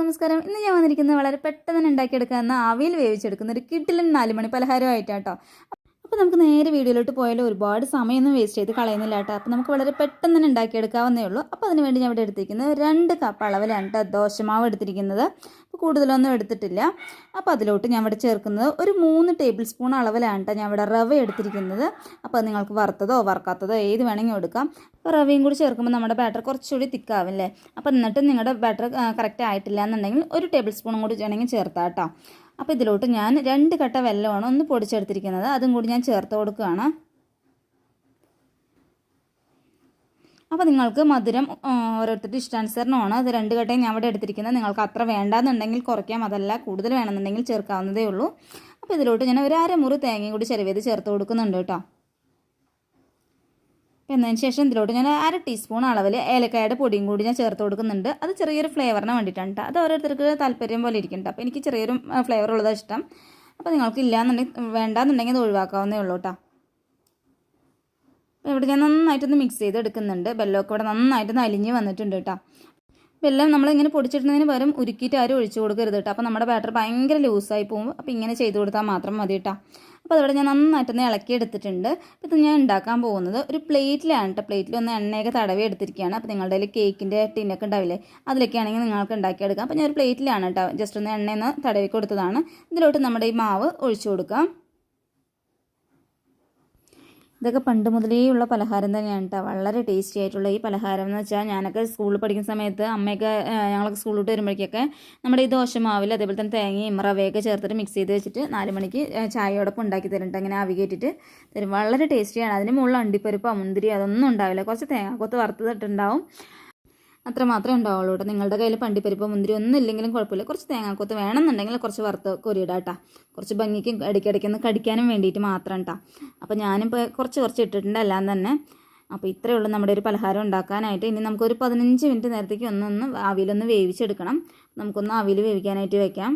നമസ്കാരം. ഇന്ന് ഞാൻ വന്നിരിക്കുന്നത് വളരെ പെട്ടെന്ന് തന്നെ ഉണ്ടാക്കിയെടുക്കാവുന്ന ആവിയിൽ വേവിച്ചെടുക്കുന്ന ഒരു കിട്ടിലൻ നാലുമണി പലഹാരമായിട്ടാട്ടോ. അപ്പോൾ നമുക്ക് നേരെ വീഡിയോയിലോട്ട് പോയാലും ഒരുപാട് സമയമൊന്നും വേസ്റ്റ് ചെയ്ത് കളയുന്നില്ല കേട്ടോ. അപ്പോൾ നമുക്ക് വളരെ പെട്ടെന്ന് തന്നെ ഉണ്ടാക്കിയെടുക്കാവുന്നേ ഉള്ളൂ. അപ്പോൾ അതിന് വേണ്ടി ഞാൻ ഇവിടെ എടുത്തിരിക്കുന്നത് രണ്ട് കപ്പ് അളവിലാണ് കേട്ടോ ദോശമാവ് എടുത്തിരിക്കുന്നത്. കൂടുതലൊന്നും എടുത്തിട്ടില്ല. അപ്പോൾ അതിലോട്ട് ഞാൻ ഇവിടെ ചേർക്കുന്നത് ഒരു മൂന്ന് ടേബിൾ സ്പൂൺ അളവിലാണ് കേട്ടോ ഞാൻ ഇവിടെ റവ എടുത്തിരിക്കുന്നത്. അപ്പോൾ നിങ്ങൾക്ക് വറുത്തതോ വറുക്കാത്തതോ ഏത് വേണമെങ്കിലും എടുക്കാം. അപ്പോൾ റവയും കൂടി ചേർക്കുമ്പോൾ നമ്മുടെ ബാറ്റർ കുറച്ചുകൂടി തിക്കാവില്ലേ അപ്പോൾ എന്നിട്ട് നിങ്ങളുടെ ബാറ്റർ കറക്റ്റ് ആയിട്ടില്ല എന്നുണ്ടെങ്കിൽ ഒരു ടേബിൾ സ്പൂണും കൂടി വേണമെങ്കിൽ ചേർത്താം കേട്ടോ അപ്പോൾ ഇതിലോട്ട് ഞാൻ രണ്ട് കട്ട വെല്ലമാണ് ഒന്ന് പൊടിച്ചെടുത്തിരിക്കുന്നത്. അതും കൂടി ഞാൻ ചേർത്ത് കൊടുക്കുകയാണ്. അപ്പോൾ നിങ്ങൾക്ക് മധുരം ഓരോരുത്തരുടെ ഇഷ്ടാനുസരണമാണ് അത് രണ്ട് കട്ടയും ഞാൻ ഇവിടെ എടുത്തിരിക്കുന്നത്. നിങ്ങൾക്ക് അത്ര വേണ്ടാന്നുണ്ടെങ്കിൽ കുറയ്ക്കാം. അതല്ല കൂടുതൽ വേണമെന്നുണ്ടെങ്കിൽ ചേർക്കാവുന്നതേ ഉള്ളൂ. അപ്പോൾ ഇതിലോട്ട് ഞാൻ ഒരു അരമുറി തേങ്ങയും കൂടി ചെറുവേത് ചേർത്ത് കൊടുക്കുന്നുണ്ട് കേട്ടോ. അപ്പോൾ എന്നതിന് ശേഷം ഇതിലോട്ട് ഞാൻ അര ടീസ്പൂൺ അളവിൽ ഏലക്കായുടെ പൊടിയും കൂടി ഞാൻ ചേർത്ത് കൊടുക്കുന്നുണ്ട്. അത് ചെറിയൊരു ഫ്ലേവറിന് വേണ്ടിയിട്ടാണ് അത് ഓരോരുത്തർക്ക് താല്പര്യം പോലെ ഇരിക്കുന്നുണ്ട് അപ്പോൾ എനിക്ക് ചെറിയൊരു ഫ്ലേവർ ഉള്ളതാണ് ഇഷ്ടം. അപ്പോൾ നിങ്ങൾക്ക് ഇല്ലാന്നുണ്ടെങ്കിൽ വേണ്ടാന്നുണ്ടെങ്കിൽ അത് ഒഴിവാക്കാവുന്നേ ഉള്ളൂ കേട്ടോ. ഇവിടെ ഞാൻ നന്നായിട്ടൊന്ന് മിക്സ് ചെയ്ത് എടുക്കുന്നുണ്ട് വെള്ളമൊക്കെ ഇവിടെ നന്നായിട്ടൊന്ന് അലിഞ്ഞ് വന്നിട്ടുണ്ട് കേട്ടോ. വെല്ലം നമ്മളിങ്ങനെ പൊടിച്ചിടുന്നതിന് പകരം ഉരുക്കിയിട്ട് ആരും ഒഴിച്ചു കൊടുക്കരുത് കേട്ടോ. അപ്പോൾ നമ്മുടെ ബാറ്റർ ഭയങ്കര ലൂസായി പോകും. അപ്പോൾ ഇങ്ങനെ ചെയ്ത് കൊടുത്താൽ മാത്രം മതി കേട്ടോ. അപ്പോൾ അതിവിടെ ഞാൻ നന്നായിട്ടൊന്ന് ഇളക്കി എടുത്തിട്ടുണ്ട് ഇത് ഞാൻ ഉണ്ടാക്കാൻ പോകുന്നത് ഒരു പ്ലേറ്റിലാണ് കേട്ടോ. പ്ലേറ്റിൽ ഒന്ന് എണ്ണയൊക്കെ തടവി എടുത്തിരിക്കുകയാണ്. അപ്പോൾ നിങ്ങളുടെ കയ്യിൽ കേക്കിന്റെ ടിന്നൊക്കെ ഉണ്ടാവില്ലേ? അതിലൊക്കെ ആണെങ്കിൽ നിങ്ങൾക്ക് ഉണ്ടാക്കിയെടുക്കാം. അപ്പോൾ ഞാൻ ഒരു പ്ലേറ്റിലാണ് കേട്ടോ. ജസ്റ്റ് ഒന്ന് എണ്ണയൊന്ന് തടവി കൊടുത്തതാണ്. ഇതിലോട്ട് നമ്മുടെ ഈ മാവ് ഒഴിച്ചു കൊടുക്കാം. ഇതൊക്കെ പണ്ട് മുതലേ ഉള്ള പലഹാരം തന്നെയാണ് കേട്ടോ. വളരെ ടേസ്റ്റി ആയിട്ടുള്ള ഈ പലഹാരം എന്ന് വെച്ചാൽ ഞാനൊക്കെ സ്കൂളിൽ പഠിക്കുന്ന സമയത്ത് അമ്മയൊക്കെ ഞങ്ങളൊക്കെ സ്കൂളിലോട്ട് വരുമ്പോഴേക്കൊക്കെ നമ്മുടെ ഈ ദോശമാവിൽ അതേപോലെ തന്നെ തേങ്ങയും റവയൊക്കെ ചേർത്തിട്ട് മിക്സ് ചെയ്ത് വെച്ചിട്ട് നാല് മണിക്ക് ചായയോടൊപ്പം ഉണ്ടാക്കി തരുന്നുണ്ട്. അങ്ങനെ ആവി കയറ്റിട്ട് തരും. വളരെ ടേസ്റ്റിയാണ് അതിന് മുകളിൽ അണ്ടിപ്പരിപ്പോ മുന്തിരി അതൊന്നും ഉണ്ടാവില്ല. കുറച്ച് തേങ്ങാക്കൊത്ത് വറുത്തിട്ടുണ്ടാവും അത്ര മാത്രമേ ഉണ്ടാവുള്ളൂ കേട്ടോ. നിങ്ങളുടെ കയ്യിൽ പണ്ടിപ്പരിപ്പ് മുന്തിരി ഒന്നും ഇല്ലെങ്കിലും കുഴപ്പമില്ല. കുറച്ച് തേങ്ങാക്കൊത്ത് വേണമെന്നുണ്ടെങ്കിൽ കുറച്ച് വറുത്ത് കൊരിയിടാം കേട്ടോ. കുറച്ച് ഭംഗിക്ക് ഇടയ്ക്കിടയ്ക്കൊന്ന് കടിക്കാനും വേണ്ടിയിട്ട് മാത്രം കേട്ടോ. അപ്പോൾ ഞാനിപ്പോൾ കുറച്ച് കുറച്ച് ഇട്ടിട്ടുണ്ട്. എല്ലാം തന്നെ അപ്പോൾ ഇത്രയേ ഉള്ളൂ നമ്മുടെ ഒരു പലഹാരം ഉണ്ടാക്കാനായിട്ട്. ഇനി നമുക്കൊരു പതിനഞ്ച് മിനിറ്റ് നേരത്തേക്ക് ഒന്നൊന്ന് ആവിയിലൊന്ന് വേവിച്ചെടുക്കണം. നമുക്കൊന്ന് ആവിയിൽ വേവിക്കാനായിട്ട് വെക്കാം.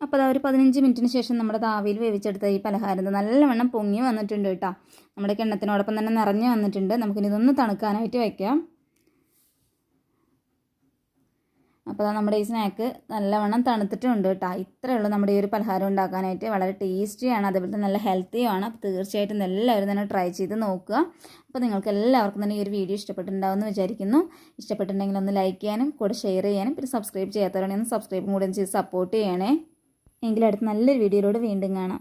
അപ്പോൾ അതാ ഒരു പതിനഞ്ച് മിനിറ്റിന് ശേഷം നമ്മുടെ താവിയിൽ വേവിച്ചെടുത്ത ഈ പലഹാരം നല്ലവണ്ണം പൊങ്ങി വന്നിട്ടുണ്ട് കേട്ടോ. നമ്മുടെ കിണ്ണത്തിനോടൊപ്പം തന്നെ നിറഞ്ഞു വന്നിട്ടുണ്ട്. നമുക്കിനി ഇതൊന്ന് തണുക്കാനായിട്ട് വയ്ക്കാം അപ്പോൾ നമ്മുടെ ഈ സ്നാക്ക് നല്ലവണ്ണം തണുത്തിട്ടുണ്ട് കേട്ടോ. ഇത്രയേ ഉള്ളൂ നമ്മുടെ ഈ ഒരു പലഹാരം ഉണ്ടാക്കാനായിട്ട്. വളരെ ടേസ്റ്റിയാണ് അതേപോലെ തന്നെ നല്ല ഹെൽത്തിയുമാണ്. അപ്പോൾ തീർച്ചയായിട്ടും എല്ലാവരും തന്നെ ട്രൈ ചെയ്ത് നോക്കുക. അപ്പോൾ നിങ്ങൾക്ക് എല്ലാവർക്കും തന്നെ ഈ ഒരു വീഡിയോ ഇഷ്ടപ്പെട്ടിട്ടുണ്ടാവുമെന്ന് വിചാരിക്കുന്നു. ഇഷ്ടപ്പെട്ടിട്ടുണ്ടെങ്കിൽ ഒന്ന് ലൈക്ക് ചെയ്യാനും കൂടെ ഷെയർ ചെയ്യാനും പിന്നെ സബ്സ്ക്രൈബ് ചെയ്യാത്തവരാണെങ്കിൽ ഒന്ന് സബ്സ്ക്രൈബും കൂടെ ചെയ്ത് സപ്പോർട്ട് ചെയ്യണേ. എങ്കിലും അടുത്ത് നല്ലൊരു വീഡിയോയിലൂടെ വീണ്ടും കാണാം.